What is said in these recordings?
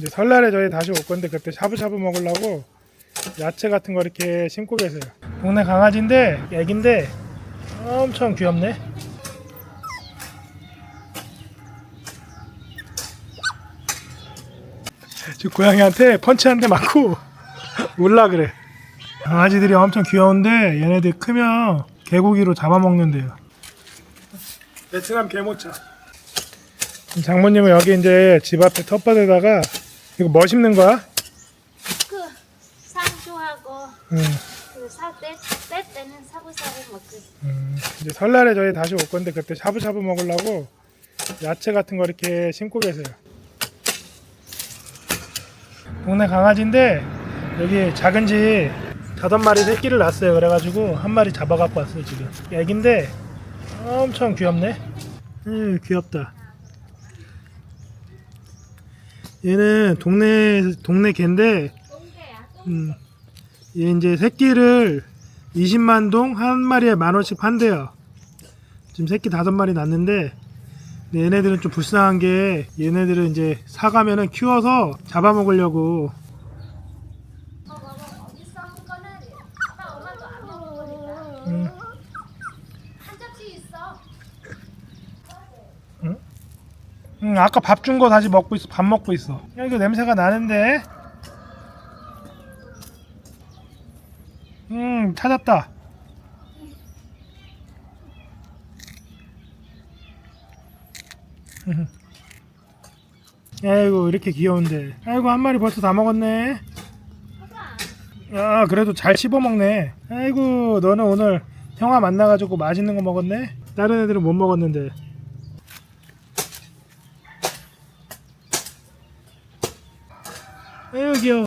이제 설날에 저희 다시 올 건데 그때 샤브샤브 먹으려고 야채 같은 거 이렇게 심고 계세요. 동네 강아지인데 애기인데 엄청 귀엽네. 지금 고양이한테 펀치 한 대 맞고 울라 그래. 강아지들이 엄청 귀여운데 얘네들 크면 개고기로 잡아먹는데요. 베트남 개모차. 장모님은 여기 이제 집 앞에 텃밭에다가 이거 뭐 심는 거야? 그 상추하고 음, 그살때 때 때는 사부사부 먹고 음, 이제 설날에 저희 다시 올 건데 그때 샤브샤브 먹으려고 야채 같은 거 이렇게 심고 계세요. 동네 강아지인데 여기 작은 집 다섯 마리 새끼를 낳았어요. 그래가지고 한 마리 잡아갖고 왔어요 지금. 애기인데 엄청 귀엽네. 음, 귀엽다. 얘는 동네 동네 개인데 음, 얘 이제 새끼를 20만 동 한 마리에 만 원씩 판대요. 지금 새끼 다섯 마리 근데 얘네들은 좀 불쌍한 게 얘네들은 이제 사가면은 키워서 잡아먹으려고 어딨어 거는 아빠 엄마도 안 먹는 거니까 음, 한 접시 있어 음, 아까 밥 준 거 다시 먹고 있어. 밥 먹고 있어. 야, 이거 냄새가 나는데. 음, 찾았다. 아이고, 이렇게 귀여운데. 아이고, 한 마리 벌써 다 먹었네. 야, 그래도 잘 씹어 먹네. 아이고, 너는 오늘 형아 만나가지고 맛있는 거 먹었네. 다른 애들은 못 먹었는데. 아유 귀여워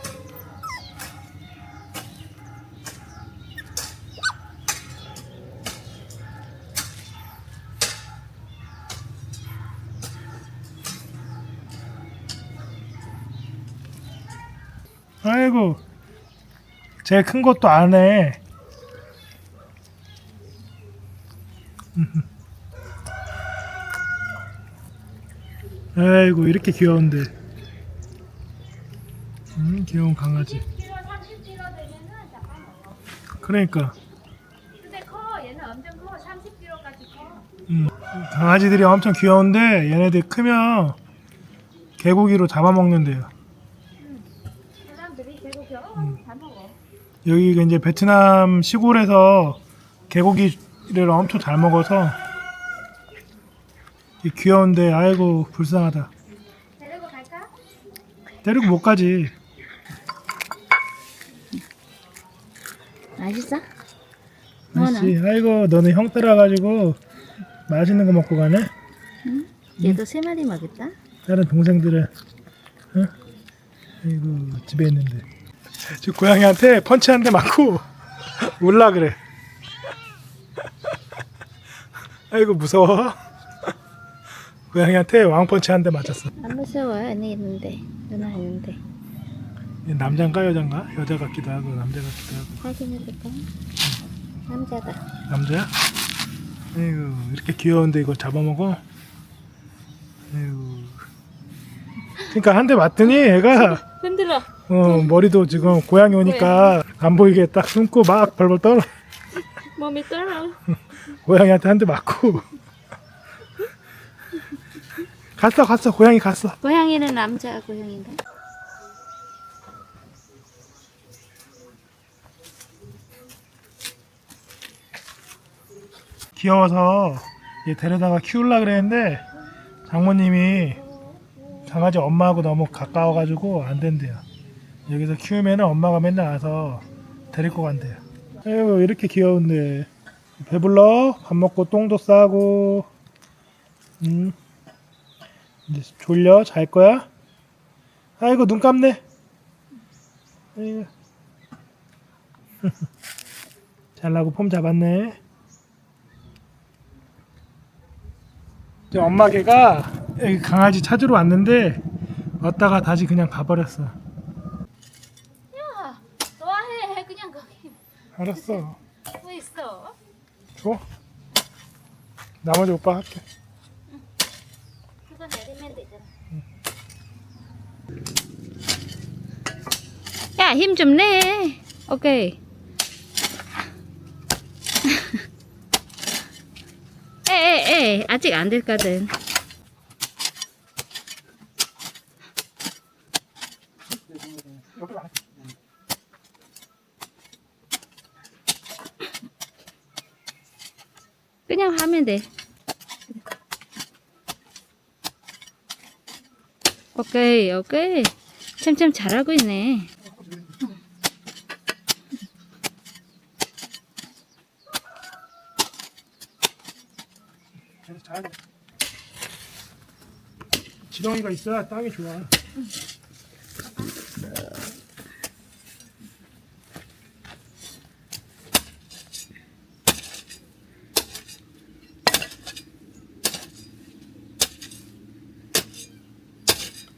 아이고 제일 큰 것도 안 해. 아이고 이렇게 귀여운데. 음 귀여운 강아지 10kg 30kg 되면은 잡아먹어 그러니까 근데 커 얘는 엄청 커 30kg까지 커 음, 강아지들이 엄청 귀여운데 얘네들 크면 개고기로 잡아먹는데요. 사람들이 음. 먹어 여기가 이제 베트남 시골에서 개고기를 엄청 잘 먹어서 이 귀여운데 아이고 불쌍하다. 데리고 갈까? 데리고 못 가지. 맛있어? 아씨, 아이고 너는 형 따라가지고 맛있는 거 먹고 가네. 얘도 세 마리 먹겠다? 다른 동생들은 어? 아이고 집에 있는데. 지금 고양이한테 펀치 한 대 맞고 울라 그래. 아이고 무서워. 고양이한테 왕펀치 한 대 맞았어. 안 무서워요? 언니 있는데. 누나 있는데. 얘 남잔가 여잔가 여자 같기도 하고 남자 같기도 하고 확인해볼까? 남자다 남자야? 아이고 이렇게 귀여운데 이거 잡아먹어 아이고 그러니까 한 대 맞더니 얘가 흔들어 어, 머리도 지금 고양이 오니까 안 보이게 딱 숨고 막 벌벌 떨어. 몸이 떨어 고양이한테 한 대 맞고. 갔어, 갔어. 고양이 갔어. 고양이는 남자 고양인가? 귀여워서 얘 데려다가 키울라 그랬는데 장모님이 강아지 엄마하고 너무 가까워가지고 안 된대요. 여기서 키우면 엄마가 맨날 와서 데리고 간대요. 아이고 이렇게 귀여운데 배불러 밥 먹고 똥도 싸고 음 이제 졸려 잘 거야? 아이고 눈 감네. 잘나고 폼 잡았네. 이제 엄마 개가 여기 강아지 찾으러 왔는데 왔다가 다시 그냥 가버렸어. 야 좋아해 그냥 거기 알았어. 뭐 있어 줘. 나머지 오빠 할게. 그거 내리면 되잖아 엄마 힘좀 내. 오케이. 아직 안 됐거든. 그냥 하면 돼. 오케이, 오케이. 참참 잘하고 있네. 그래서 잘 지렁이가 있어야 땅이 좋아.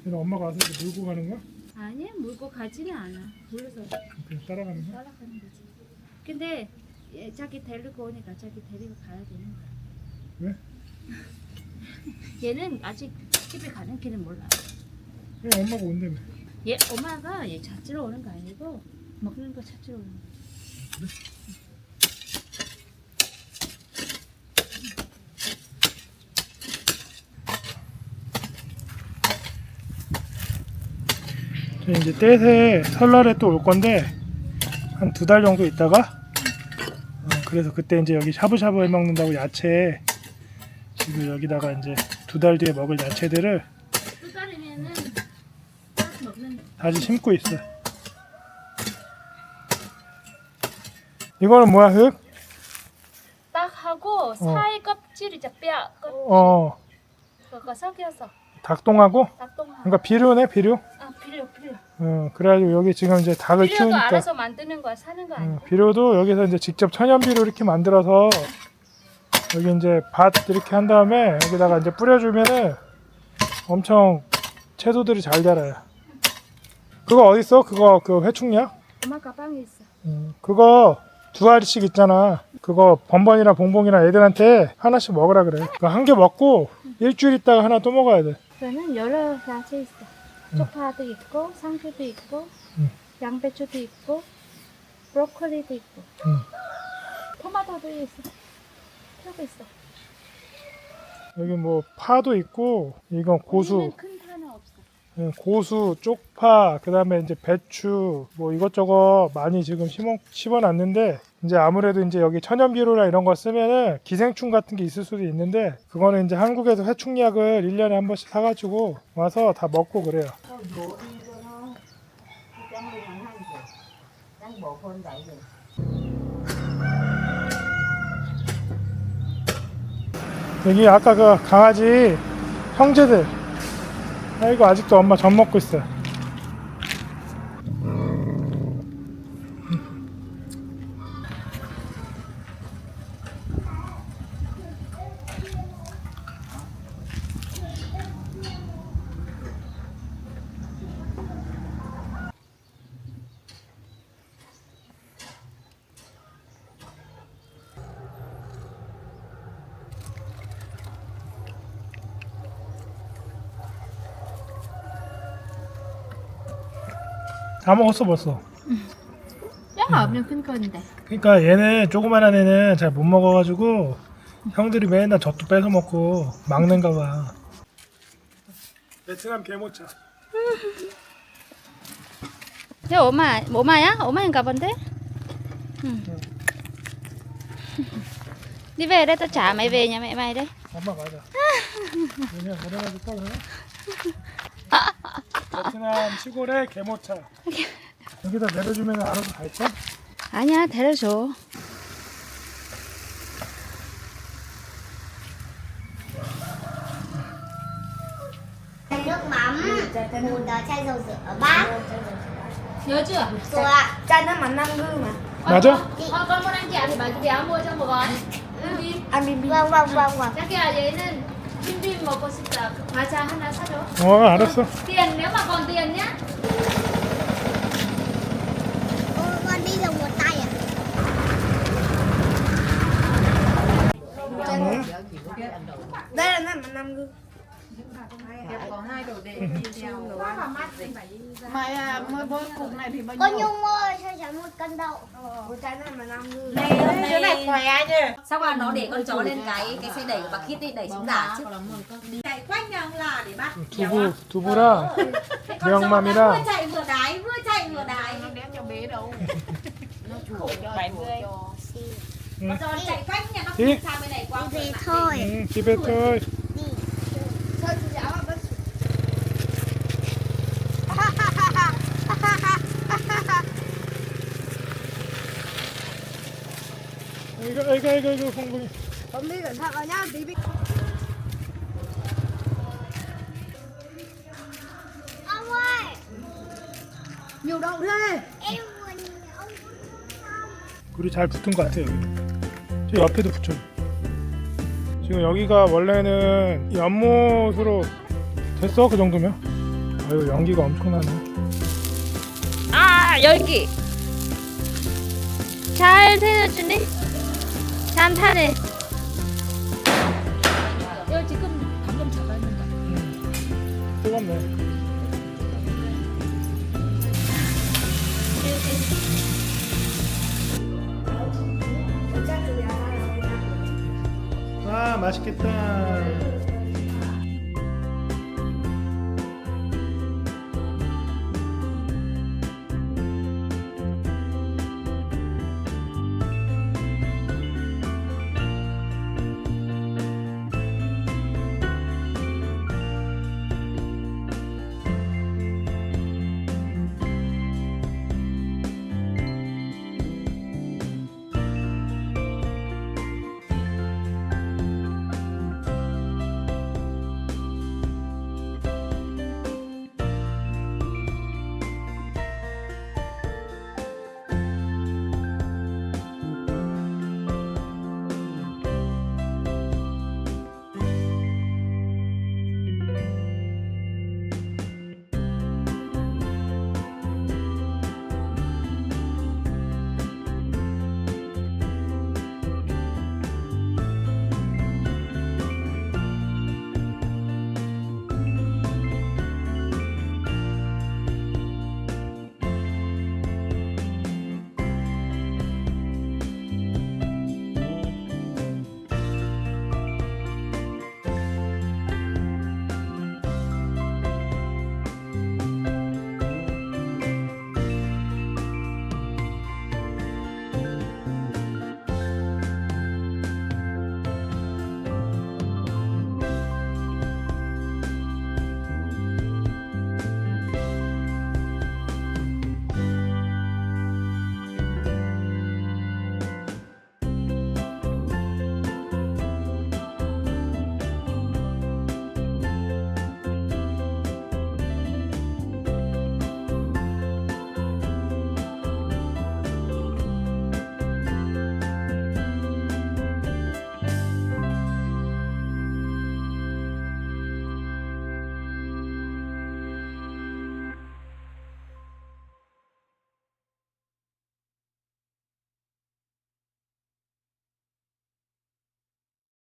그래서 엄마가 와서 이렇게 물고 가는 거야? 아니, 물고 가지는 않아. 물러서 그냥 따라가는 거야? 따라가는 거지. 근데 얘 자기 데리고 오니까 자기 데리고 가야 되는 거야. 왜? 얘는 아직 집에 가는 길은 몰라. 그냥 엄마가 온다며. 얘 엄마가 얘 찾으러 오는 거 아니고 먹는 거 찾으러 오는 거야. 저 이제 떼새 설날에 또 올 건데 한 두 달 정도 있다가 어, 그래서 그때 이제 여기 샤브샤브 해 먹는다고 야채 지금 여기다가 이제 두 달 뒤에 먹을 야채들을 다시 심고 있어. 이거는 뭐야 흙? 딱 하고 사이 껍질 이제 뼈 껍- 어. 그거 섞여서. 닭똥하고? 닭똥하고. 그러니까 비료네 비료. 아 필요 필요 어 그래가지고 여기 지금 이제 닭을 필요도 키우니까. 알아서 만드는 거야 사는 거 아니야 어, 비료도 여기서 이제 직접 천연 비료 이렇게 만들어서 여기 이제 밭 이렇게 한 다음에 여기다가 이제 뿌려주면은 엄청 채소들이 잘 자라요. 그거 어디 있어? 그거 그 회충약? 엄마 가방에 있어 음, 그거 두 알씩 있잖아. 그거 번번이랑 봉봉이랑 애들한테 하나씩 먹으라 그래. 그거 한개 먹고 일주일 있다가 하나 또 먹어야 돼. 저는 여러 야채 있어 쪽파도 있고 상추도 있고 음. 양배추도 있고 브로콜리도 있고 음. 토마토도 있어 필요도 있어. 여기 뭐 파도 있고 이건 고수, 우리는 큰 파는 없어. 응, 고수, 쪽파, 그 다음에 이제 배추, 뭐 이것저것 많이 지금 심어, 심어놨는데, 이제 아무래도 이제 여기 천연비료나 이런 거 쓰면은 기생충 같은 게 있을 수도 있는데, 그거는 이제 한국에서 해충약을 1년에 한 번씩 사가지고 와서 다 먹고 그래요. 여기 아까 그 강아지 형제들. 아이고, 아직도 엄마 젖 먹고 있어. 다 먹었어, 벌써. 뼈가 없는 큰 건데 그러니까 얘는 조그만한 애는 잘 못 먹어가지고 형들이 맨날 젖도 뺏어 먹고 막는가 봐. 베트남 개모차. 저 엄마 엄마야? 엄마인가 본데? 응. đi về đây tao trả mày về nhà mẹ mày đây 엄마 맞아. 그냥 내려가 줄까 그러 면? 베트남 시골의 개모차. 여기다 내려주면 알아서 갈까? 아니야 데려줘 nước mắm một uh, chai dầu rửa bát nhớ chưa rồi ạ chai nước mắm năm ngư mà 맞아? Ờ, con muốn ăn chả thì bà chị béo mua cho một gói ăn đi ăn bim bim vâng vâng vâng vâng 자기야 얘는 찜빔 먹고 싶다 과자 하나 사줘 어 알았어. tiền nếu mà còn tiền nhá Ô, con đi dùng một tay à 응? đây là nước mắm năm Đẹp có hai đồ đệ đi theo đồ ăn. Mày mới bôi cục này thì bao nhiêu? Con Nhung ơi, cho cháu một cân đậu. Ờ. Ủa cái này mà năm ngư. Này, cái này khỏe chứ. Sao mà nó để con chó lên cái cái xe đẩy của bà Kít đi, đẩy xuống giả chứ. Chạy quanh nhà ông là để bắt. Thubu, thubu à? đó. Ờ, ờ. Đường con chó đó. Vừa chạy vừa đái, vừa chạy vừa đái. Nó đem cho bé đâu. Nó chủ cho 70. Con chó chạy quanh nhà nó không xa bên này quá. Về thôi. Đi về thôi. 이거 이거 이거 이거 공공이. Không nhá, tí bị... Ông ơi, Nhiều đậu thế. em muốn ông 굴이 잘 붙은 것 같아요 여기. 저 옆에도 붙여 지금 여기가 원래는 연못으로 됐어 그 정도면? 아유 연기가 엄청나네. 아 열기. 잘 세워주네 잘 타네. 이거 지금 방금 잡았는데. 음, 뜨겁네 아 맛있겠다